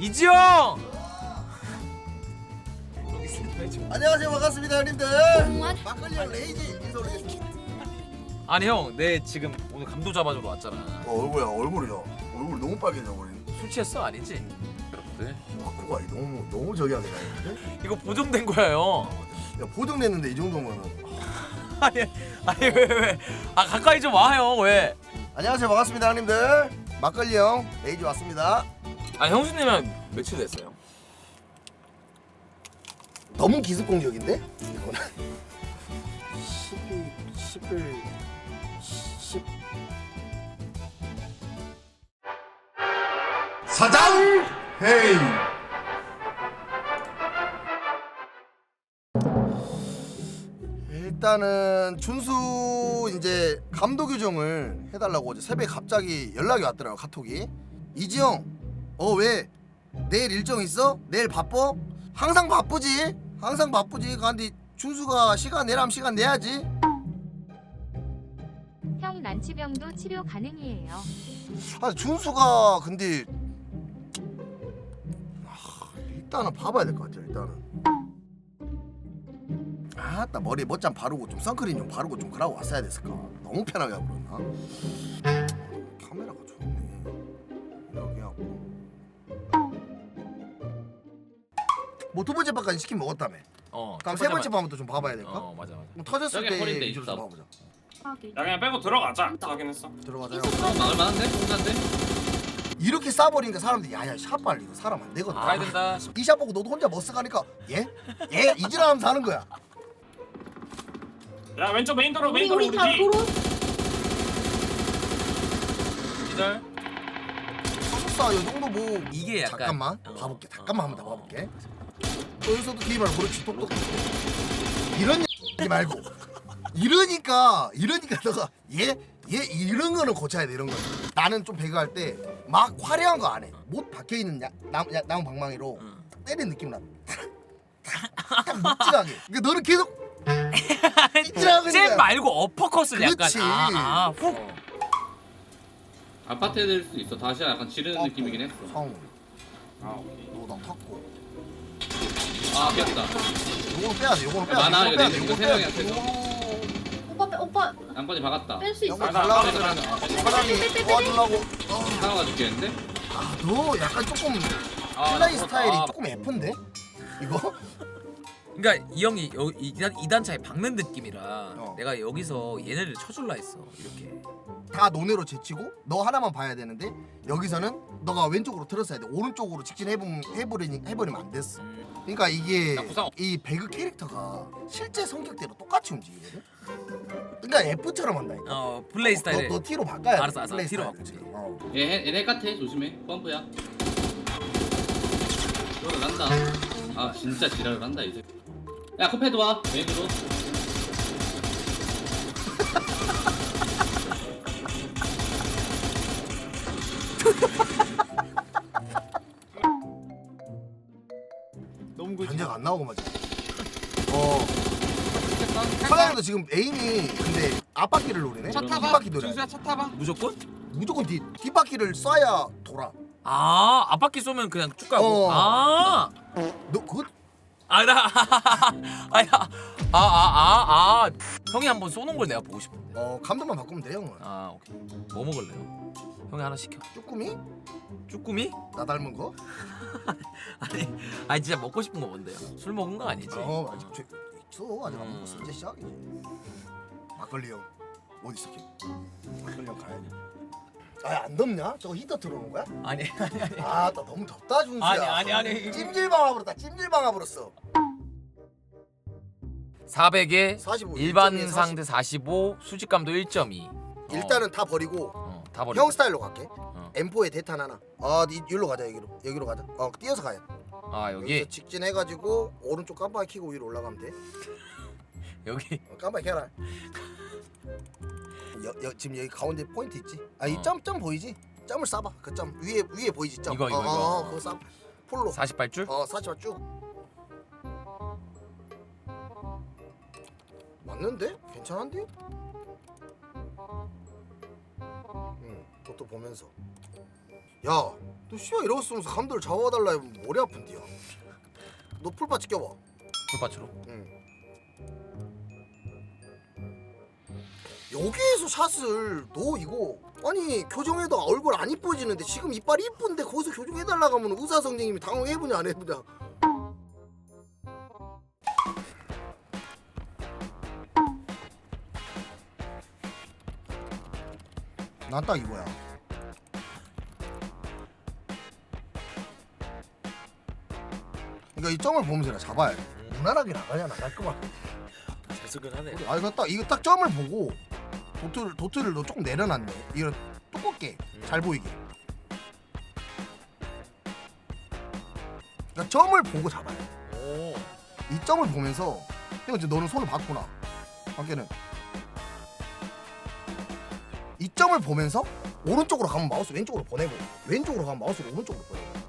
이지영. 안녕하세요 반갑습니다 형님들 공원? 막걸리 형 레이지 인사 올리겠습니다 아니 형, 내 지금 오늘 감도 잡아주러 왔잖아. 어 얼굴이야 얼굴이야 얼굴 너무 빨개져 버린 술 취했어 아니지? 여러분들 마코가 너무 너무 저기 하게 나는데 이거 보정된 거야 형. 야 보정냈는데 이 정도면은 아니 아니 왜 왜? 아 가까이 좀 와 형 왜? 안녕하세요 반갑습니다 형님들 막걸리 형 레이지 왔습니다 아 형수님은 며칠 됐어요? 너무 기습 공격인데? 이거는? 10일 10일 10 사장 헤이 일단은 준수 이제 감독 규정을 해달라고 어제 새벽에 갑자기 연락이 왔더라고 카톡이. 이지영 어 왜? 내일 일정 있어? 내일 바빠? 항상 바쁘지? 항상 바쁘지? 근데 준수가 시간 내라면 시간 내야지. 형 난치병도 치료 가능이에요. 아 준수가 근데 아, 일단은 봐봐야 될 것 같아 일단은. 아따 머리에 멋잠 바르고 좀 선크림 좀 바르고 좀 그러고 왔어야 됐을까? 너무 편하게 하고 그러나 뭐 두 번째 밥까지 치킨 먹었다며 어. 그럼 첫세 번째 밥- 밥부터 좀 봐봐야 될까? 어 맞아 맞아. 그럼 터졌을 저게 때 있어. 봐보자 야 그냥 빼고 들어가자 확인했어 들어가자요 막을 만한데? 혼자인데? 이렇게 싸버리니까 사람들이 야야 샷 빨리 이거 사람 안 되거든 가야 된다. 이샷 보고 너도 혼자 머스 가니까 예? 예? 이지랄하면서 하는 거야 야 왼쪽 메인 도로 메인 우리 도로 우리 다 우지 도로 기절. 한국사 이 정도 뭐 이게 약간 잠깐만 어, 봐볼게 어, 잠깐만 한번 더 어, 봐볼게 여기서도 뒤말 그렇지. 똑똑. 이런 이 말고. 이러니까 이러니까 너가 얘? 얘 이런 거는 고쳐야 돼 이런 거. 나는 좀 배그할 때 막 화려한 거 안 해. 못 박혀있는 야, 나무, 야, 나무 방망이로 응. 때리는 느낌 나딱 묵직하게. 그러니까 너는 계속 잼 있는. 말고 어퍼컷을 약간 그렇지. 아, 아, 훅. 아파트 해야 될 수도 있어. 다시야 약간 지르는 느낌이긴 했어. 성우 아 오케이. 너나 탔고 아 귀엽다. 요거는 빼야 돼 요거는 빼야 돼 많아, 요거는 빼야 이거 돼 이거 요거는 세 빼야 명이야, 돼세 요거 오빠 빼 오빠. 양반이 박았다. 뺄 수 있어. 달라고 사람이 도와주려고. 상어가 죽겠는데? 아너 약간 조금 아, 플레이 나- 스타일이 아, 조금 F인데? 이거? 그러니까 이 형이 여, 이, 이단, 이 단차에 박는 느낌이라 어. 내가 여기서 얘네를 쳐줄라 했어 이렇게. 다 논외로 제치고 너 하나만 봐야 되는데 여기서는 너가 왼쪽으로 틀었어야 돼. 오른쪽으로 직진해보면 해버리니, 해버리면 안 됐어. 음. 그러니까 이게 나 구상 없- 이 배그 캐릭터가 실제 성격대로 똑같이 움직이거든? 그러니까 F처럼 한다니까. 어 플레이 스타일에. 너, 너 T로 바꿔야 돼. 알았어, 알았어. 플레이 T로 스타일을 바꿀게. 지금. 어. 얘 얘네 같아. 조심해. 펌프야. 이거를 난다. 아 진짜 지랄을 한다 이제. 야 코페도 와. 메인으로 안 나오고 맞아 어. 서양도 지금 에임이 근데 앞바퀴를 노리네? 뒷바퀴 노려 차 타봐. 무조건? 무조건 뒤 뒷바퀴를 쏴야 돌아. 아 앞바퀴 쏘면 그냥 쭉 가고. 어. 아. 너 그거 아나 아야 아아아 아, 형이 한번 쏘는 걸 내가 보고 싶은데 어 감독만 바꾸면 돼 형은 아 오케이 뭐 먹을래요? 형이 하나 시켜 쭈꾸미? 쭈꾸미? 나 닮은 거? 아니 아니 진짜 먹고 싶은 거 뭔데요? 술 먹은 거 아니지? 어 아직 죄 있어 아직 안 음. 먹었어 이제 시작이지 막걸리 형 어디 있어 걔 막걸리 형 가야지 아안 덥냐? 저거 히터 들어오는 거야? 아니 아니 아니 아나 너무 덥다 준수야 아니, 아니, 아니. 찜질방아 불었다 찜질방아 불었어 400에 45 일반 1.2, 상대 45 수직감도 1.2 일단은 다 버리고 어, 다 버려 형 스타일로 갈게. 어. M4에 대탄 하나. 아 이- 여기로 가자 여기로. 여기로 가자. 어 뛰어서 가야 아 여기? 여기서 직진해 가지고 오른쪽 깜빡이 켜고 위로 올라가면 돼. 여기? 어, 깜빡이 켜라. 여, 여, 지금 여기 가운데 포인트 있지? 아 이 어. 점 점 보이지? 점을 쏴봐 그 점. 위에 위에 보이지 점. 이거, 이거, 어, 이거. 어, 어, 그거 쏴 폴로. 48줄? 어 40발 쭉 맞는데? 괜찮은데? 응 그것도 보면서 야 너 씨발 이러고 쓰면서 감도를 잡아달라 하면 머리 아픈디야 너 풀파츠 껴봐 불밭으로. 응. 여기에서 샷을 너 이거 아니 교정해도 얼굴 안 이뻐지는데 지금 이빨 이쁜데 거기서 교정해달라 고 하면 의사 선생님이 당황해보냐 안 해보냐 난 딱 이거야 그러니까 이 점을 보면서 내가 잡아야 돼 무난하게 나가잖아 깔끔하게 잘 쓰긴 하네. 아 이거 딱 이거 딱 점을 보고 도트를 도트를 너 조금 내려놨네. 이거 두껍게 잘 보이게. 그러니까 점을 보고 잡아야 돼. 오. 이 점을 보면서 이거 이제 너는 손을 봤구나. 밖에는 이 점을 보면서 오른쪽으로 가면 마우스 왼쪽으로 보내고 왼쪽으로 가면 마우스를 오른쪽으로 보내고.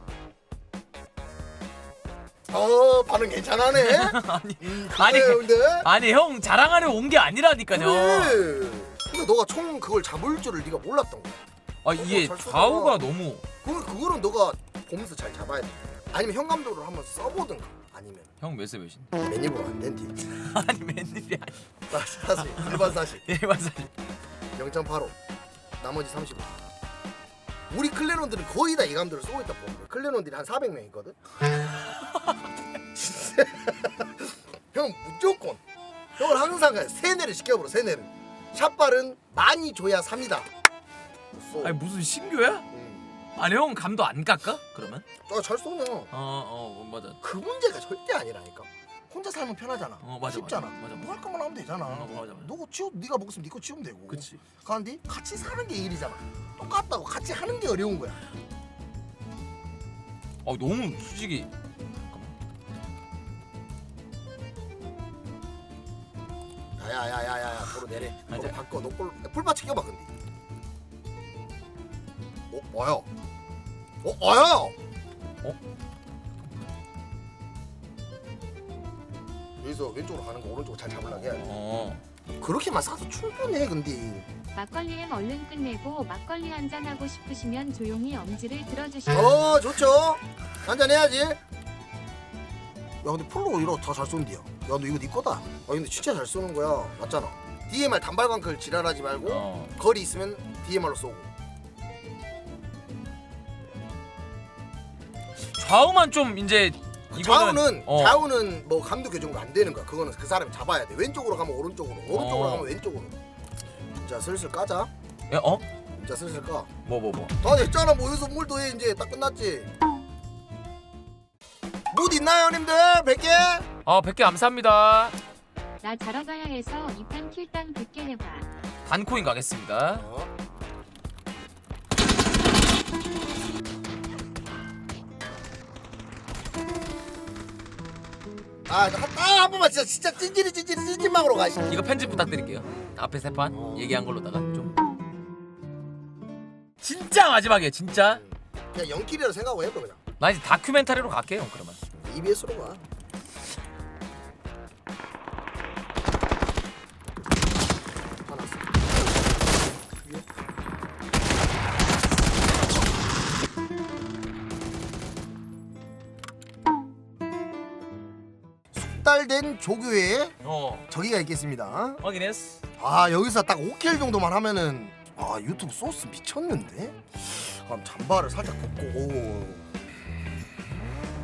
어 반응 괜찮아네. 아니 음, 아니, 그래, 근데 아니 형 자랑하려 온 게 아니라니까요. 그래. 근데 너가 총 그걸 잡을 줄을 네가 몰랐던 거야. 아 이게 잘. 좌우가 너무 그 그거는 너가 보면서 잘 잡아야 돼. 아니면 현 감독을 한번 써보든가. 아니면 형 몇세 몇인? 맨입으로 안 된디. 아니 웬일이야. 사- 사실 일반 사실 일반 사실. 0.85. 나머지 35. 우리 클레논들은 거의 다이 감독을 쓰고 있다 보면 돼. 클레논들이 한 400명 있거든. 진짜. 형 무조건. 형을 항상 가 세뇌를 시켜버려 세뇌를. 샷발은 많이 줘야 삽니다. 쏘. 아니 무슨 신교야? 음. 아니 형 감도 안 깎아? 그러면? 아, 잘 쏘냐. 어 어 맞아. 그 문제가 절대 아니라니까. 혼자 살면 편하잖아. 어, 맞아, 쉽잖아. 맞아, 맞아, 맞아. 뭐할 거만 하면 되잖아. 어, 맞아, 맞아. 너거 치우, 네가 먹었으면 네거 치우면 되고. 그치. 그런데 같이 사는 게 일이잖아. 똑같다고 같이 하는 게 어려운 거야. 어 너무 솔직히 야야야야야 도로 내래. 도로 맞아. 바꿔. 너볼 풀밭 챙겨봐 근데. 어 뭐야? 어 뭐야? 어? 여기서 왼쪽으로 가는 거 오른쪽으로 잘 잡으려고 해야 돼. 어. 그렇게만 싸도 충분해 근데. 막걸리엠 얼른 끝내고 막걸리 한잔 하고 싶으시면 조용히 엄지를 들어주시고 어 좋죠. 한잔 해야지. 야 근데 풀로 이러 다잘 쏜디야. 야너 이거 네 거다. 아 근데 진짜 잘 쏘는 거야. 맞잖아. DMR 단발광클 지랄하지 말고 어. 거리 있으면 DMR로 쏘고. 좌우만 좀 이제 이거는 좌우는 어. 좌우는 뭐 감도 교정가 안 되는 거야. 그거는 그 사람이 잡아야 돼. 왼쪽으로 가면 오른쪽으로, 오른쪽으로 어. 가면 왼쪽으로. 자 슬슬 까자. 야, 어? 자 슬슬 까. 뭐 뭐 뭐. 다 됐잖아. 뭐 여기서 뭘 더해 이제 딱 끝났지. 못 있나요, 형님들? 100개? 아 100개 감사합니다. 나 자러 가야 해서 이판 킬당 100개 해봐 단코인 가겠습니다. 어. 아, 한, 아, 한 번만 진짜 진짜 찐찐이 찐찐이 찐찐망으로 가. 씨. 이거 편집 부탁드릴게요. 앞에 세판 어. 얘기한 걸로다가 좀. 진짜 마지막이에요, 진짜. 그냥 연길이라 생각하고 해봐 그냥. 나 이제 다큐멘터리로 갈게요, 그러면. EBS로 가. 숙달된 조교에 어. 저기가 있겠습니다. 확인했어. 아 여기서 딱 5킬 정도만 하면은 아 유튜브 소스 미쳤는데? 그럼 잠바를 살짝 벗고 오.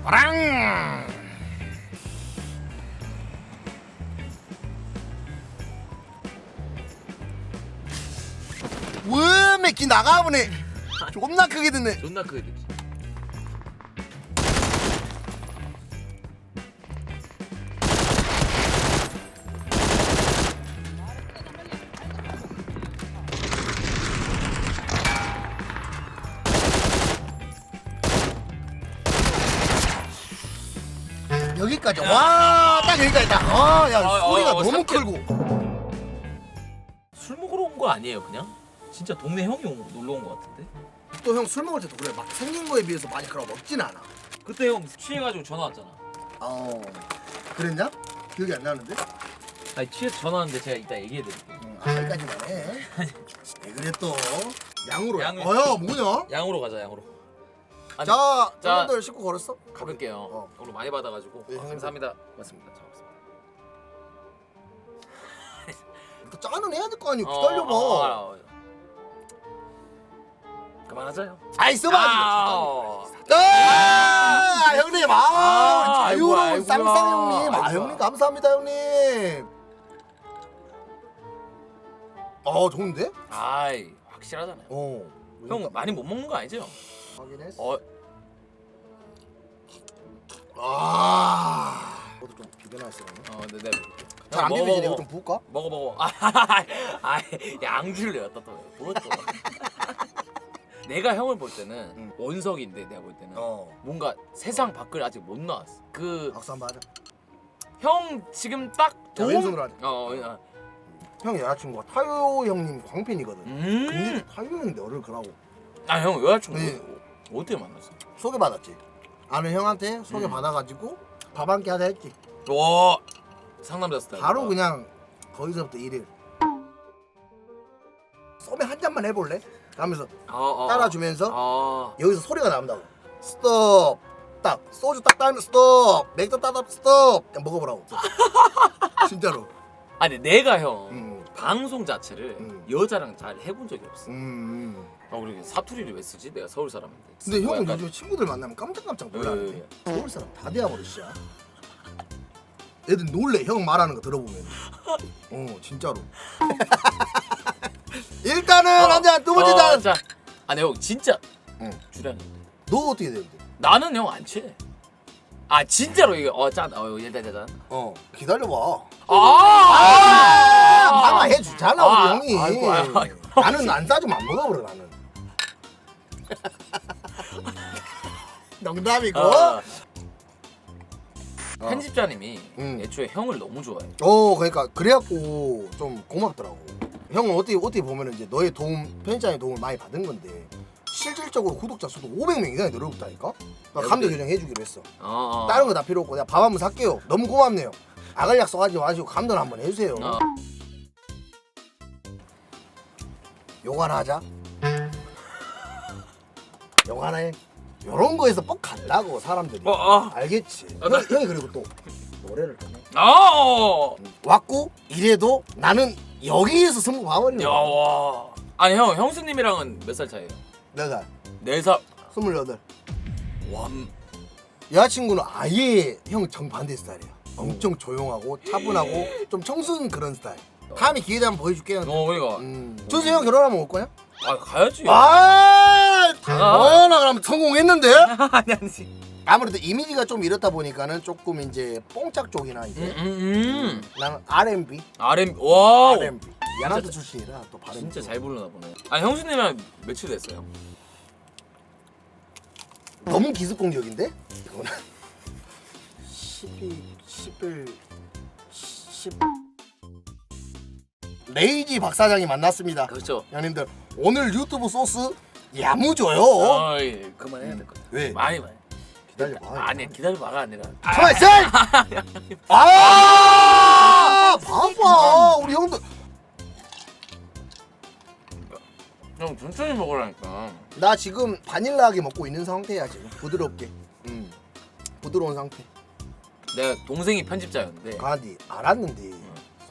빠랑 왜 맥기 나가보네 존나 크게 듣네 존나 크게 듣지. 여기까지 와 딱 여기까지다 아야 어, 어, 소리가 어, 너무 삼킬. 크고 술 먹으러 온 거 아니에요, 그냥? 진짜 동네 형이 온, 놀러 온 거 같은데. 또 형 술 먹을 때도 그래 막 생긴 거에 비해서 많이 그러고 먹진 않아 그때 형 취해가지고 전화 왔잖아. 어 그랬냐? 기억이 안 나는데? 아니 취해서 전화 왔는데 제가 이따 얘기해드릴게요. 응, 아 여기까지만 해 왜 그래 또 양으로 양을- 어야 뭐냐? 양으로 가자, 양으로. 아니, 자, 자. 여러분들 식구 걸었어? 가볼게요. 어. 오늘 많이 받아가지고 네, 아. 감사합니다. 맞습니다. 잘 먹습니다. 또 짜는 해야 될 거 아니야. 어, 기다려봐. 어, 어, 어. 그만하자요. 아이 써봐. 아, 아, 형님, 아, 아, 아이고, 자유로운 아이고야. 쌍쌍 형님, 아 아이고야. 형님 감사합니다 형님. 어 좋은데? 아이 확실하잖아요. 어. 형 많이 못 먹는 거 아니죠? 확인했어. 어, 아, 너도 좀 비벼놨어. 어, 네, 네. 잘안 먹어, 비벼지네. 먹어. 이거 좀 부을까? 먹어 먹어. 아, 아, 양주를 내었다 또. 그것도. 내가 형을 볼 때는 응. 원석인데 내가 볼 때는 어. 뭔가 세상 밖을 아직 못 나왔어. 그 박수 한번 하자. 형 지금 딱 자, 도움. 왼손으로 하자. 어, 어, 형 여자친구가 타요 형님 광팬이거든. 근데 음. 타요 형님 너를 그러고 아, 형 여자친구 네. 어떻게 만났어? 소개받았지. 아는 형한테 소개받아가지고 밥 한 끼 하자 했지. 와, 상남자 스타일. 바로 그냥 거기서부터 일일. 소매 한 잔만 해볼래? 하면서 어, 어. 따라주면서 아, 여기서 소리가 나온다고. 스톱. 딱 소주 딱 따면 스톱. 맥주 따다 스톱. 그냥 먹어보라고. 진짜로. 아니 내가 형 음. 방송 자체를 음. 여자랑 잘 해본 적이 없어. 음. 음. 아, 그리고 사투리를 왜 쓰지? 내가 서울 사람인데. 근데 뭐 형은 약간- 요즘 친구들 만나면 깜짝깜짝 놀라는데 예, 서울 사람 다 씨야. 애들 놀래 형 말하는 거 들어보면. 어 진짜로. 일단은 한잔 두 번째 어, 잔. 자, 아니 형 진짜 응. 주량이. 너 어떻게 되는데? 나는 형 안 취해. 아 진짜로 이게 어 짠, 어 일단 일단. 어 기다려봐. 아, 아, 마마 해주잖아 아, 우리 형이. 아이고, 아이고, 아이고. 나는 안 싸주면 안 먹어버려 나는. 농담이고. 어, 어. 편집자님이 응. 애초에 형을 너무 좋아해. 어 그러니까 그래갖고 좀 고맙더라고. 형은 어떻게 어떻게 보면은 이제 너의 도움 편집자의 도움을 많이 받은 건데 실질적으로 구독자 수도 500명 이상이 늘어났다니까. 그러니까 감독 교정 해주기로 했어. 어, 어. 다른 거 다 필요 없고 내가 밥 한번 살게요. 너무 고맙네요. 아갈 약속하지 마시고 감독 한번 해주세요. 어. 욕 하나 하자. 해. 요런 거에서 뻑 간다고 사람들이. 어, 어. 알겠지. 어, 나- 형이 그리고 또 노래를 또 해. 어. 왔고 이래도 나는 여기에서 승부 봐버리는 야, 거야. 와. 아니 형 형수님이랑은 몇 살 차이예요? 내가 네 살. 스물여덟. 완. 여자친구는 아예 형 정반대 스타일이야. 엄청 조용하고 차분하고 좀 청순 그런 스타일. 다음에 기회 되면 보여줄게요. 어 그러니까. 음. 준수 형 결혼하면 올 거야? 아 가야지. 아, 당연하 그럼 성공했는데? 아니 아니지. 아무래도 이미지가 좀 이렇다 보니까는 조금 이제 뽕짝 쪽이나 이제 음, 음, 음. 나는 R&B, RM 와. R&B. 야나드 출신이라 또 발음 진짜 잘 부르나 보네. 아 형수님이랑 며칠 됐어요? 너무 기습 공격인데? 이거는 12, 11, 10 레이지 박 사장이 만났습니다. 그렇죠. 형님들 오늘 유튜브 소스 야무져요. 어, 예, 그만해야 될것 같아. 왜? 많이 많이. 기다려 봐. 아니 기다려봐가 아니라. 가만 있어! 아! 봐봐 우리 형들 형 천천히 먹으라니까. 나 지금 바닐라하게 먹고 있는 상태야 지금 부드럽게 음 부드러운 상태 내가 동생이 편집자였는데. 가디 알았는데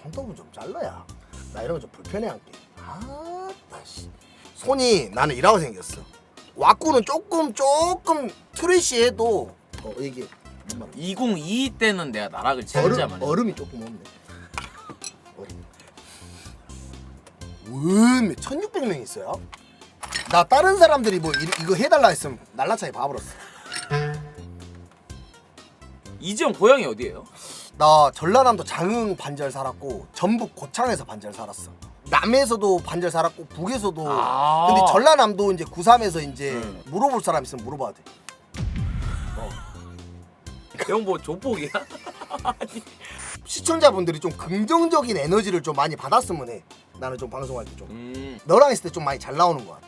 손톱은 좀 잘라야 나 이런 거좀 불편해 할게 아따 씨. 손이 나는 이라고 생겼어. 왁구는 조금 조금 트래시해도 어 이게 2022 때는 내가 나락을 진짜 얼음, 많이. 얼음이 조금 없네. 얼음. 왜 1600명 있어요? 나 다른 사람들이 뭐 이, 이거 해달라 했으면 날라차게 봐버렸어. 이지영 고향이 어디예요? 나 전라남도 장흥 반절 살았고 전북 고창에서 반절 살았어. 남에서도 반절 살았고 북에서도. 아. 근데 전라남도 이제 93에서 이제 음. 물어볼 사람 있으면 물어봐도 돼. 형뭐 조폭이야? 시청자분들이 좀 긍정적인 에너지를 좀 많이 받았으면 해. 나는 좀 방송할 때 좀. 음 너랑 있을 때 좀 많이 잘 나오는 것 같아.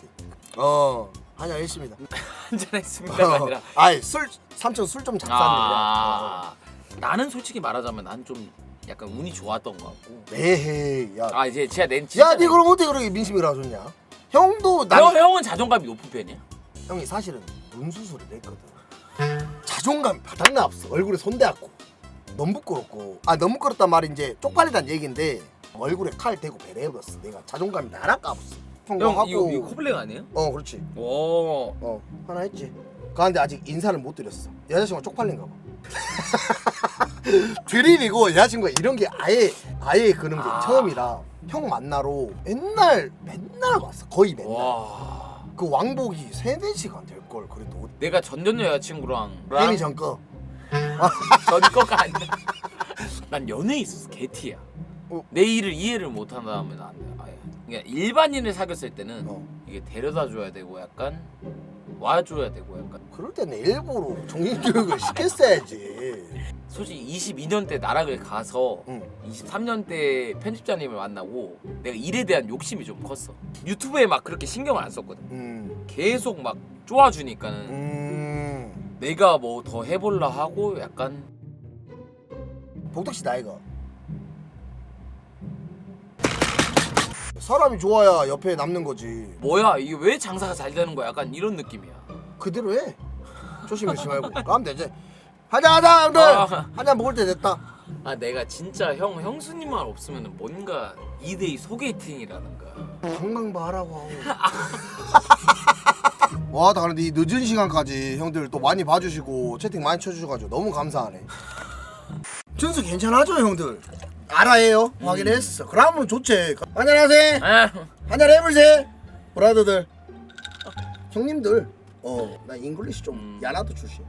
어. 한잔 했습니다. 한잔했습니다가 아니라. 아이 술 삼촌 술 좀 잡쌌네. 아 나는 솔직히 말하자면 난 좀 약간 운이 좋았던 것 같고. 에헤이 야. 아 이제 제가 낸 진짜. 야, 니 그럼 어떻게 그렇게 민심이라 좋냐? 형도 난 형 형은 자존감이 높은 편이야? 형이 사실은 돈 수술을 했거든. 자존감 바닥나 없어. 얼굴에 손대갖고 너무 부끄럽고 아 너무 부끄럽단 말이 이제 쪽팔리단 얘기인데 얼굴에 칼 대고 배려해버렸어. 내가 자존감이 나락 까봤어. 형 하고 이거 이거 코블랙 아니에요? 어 그렇지. 오. 어 하나 했지. 그런데 아직 인사를 못 드렸어. 여자친구가 쪽팔린가 봐. 드립이고 여자친구가 이런 게 아예 아예 그런 게 아. 처음이라 형 만나러 맨날 맨날 왔어. 거의 맨날. 와. 그 왕복이 세네 시간 될 걸 그래도 내가 전전 여자친구랑 게임이 전 거. 전 거가 아니라 난 연애에 있어서 개티야. 어. 내 일을 이해를 못 한다면 안 돼. 아예. 그러니까 일반인을 사귀었을 때는 어. 이게 데려다 줘야 되고 약간 와줘야 되고 약간 그럴 때는 일부러 종인교육을 시켰어야지. 솔직히 22년 때 나락을 가서 응. 23년 때 편집자님을 만나고 내가 일에 대한 욕심이 좀 컸어. 유튜브에 막 그렇게 신경을 안 썼거든. 음. 계속 막 쪼아주니까는 음. 내가 뭐 더 해볼라 하고 약간 복덕 씨 나이가. 사람이 좋아야 옆에 남는 거지. 뭐야 이게 왜 장사가 잘 되는 거야 약간 이런 느낌이야. 그대로 해. 조심 조심 말고. 가면 되지. 하자 하자 형들. 아. 한잔 먹을 때 됐다. 아 내가 진짜 형 형수님만 없으면 뭔가 2대2 소개팅이라는가 건강바 하라고 와, 나 그런데 이 늦은 시간까지 형들 또 많이 봐주시고 채팅 많이 쳐주셔가지고 너무 감사하네. 준수 괜찮아죠, 형들? 알아해요. 확인했어. 그러면 좋지. 안녕하세요. 아 한잔 해볼세. 브라더들. 형님들. 어, 나 잉글리시 좀 음. 야나도 출신.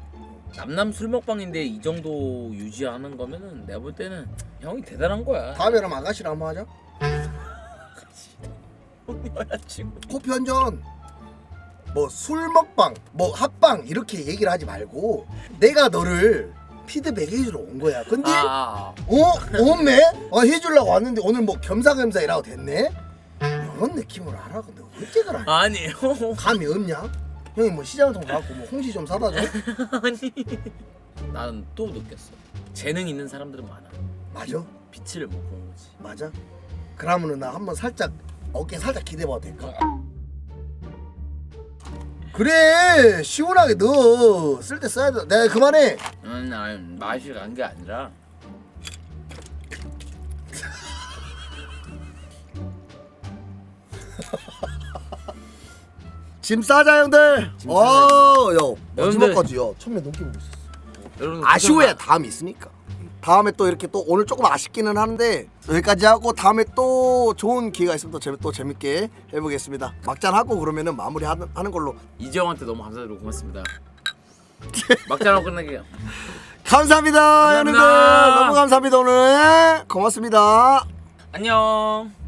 남남 술 먹방인데 이 정도 유지하는 거면은 내가 볼 때는 형이 대단한 거야 다음에 그럼 아가씨랑 한번 하자. 여자친구 커피 한 잔. 뭐 술 먹방, 뭐 합방 이렇게 얘기를 하지 말고 내가 너를 피드백 해주러 온 거야. 근데 아, 어? 없네? 어, 해주려고 왔는데 오늘 뭐 겸사겸사 이라고 됐네? 이런 느낌으로 하라. 근데 어째 그래? 아 아니에요 감이 없냐? 형이 뭐 시장통 가갖고 뭐 홍시 좀 사다 줘? 아니. 나는 또 느꼈어. 재능 있는 사람들은 많아. 맞아? 빛을 못 보는 거지. 맞아? 그러면은 나 한번 살짝 어깨 살짝 기대봐도 될까? 그래 시원하게 너쓸때 써야 돼. 내가 그만해. 음, 아니 맛이 간 게 아니라 짐 싸자 형들. 짐 어야 여러분들. 마지막까지 야 천명 넘게 보고 있었어 여러분 아쉬워야 다음이 있으니까. 다음에 또 이렇게 또 오늘 조금 아쉽기는 한데 여기까지 하고 다음에 또 좋은 기회가 있으면 또, 재미, 또 재밌게 해보겠습니다. 막잔 하고 그러면은 마무리 하는, 하는 걸로. 이재형한테 너무 감사드리고 고맙습니다. 막장하고 감사합니다, 감사합니다. 여러분들. 너무 감사합니다 오늘. 고맙습니다. 안녕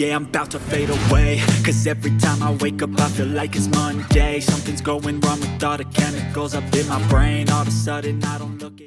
Yeah, I'm about to fade away. Cause every time I wake up I feel like it's Monday. Something's going wrong with all the chemicals up in my brain. All of a sudden I don't look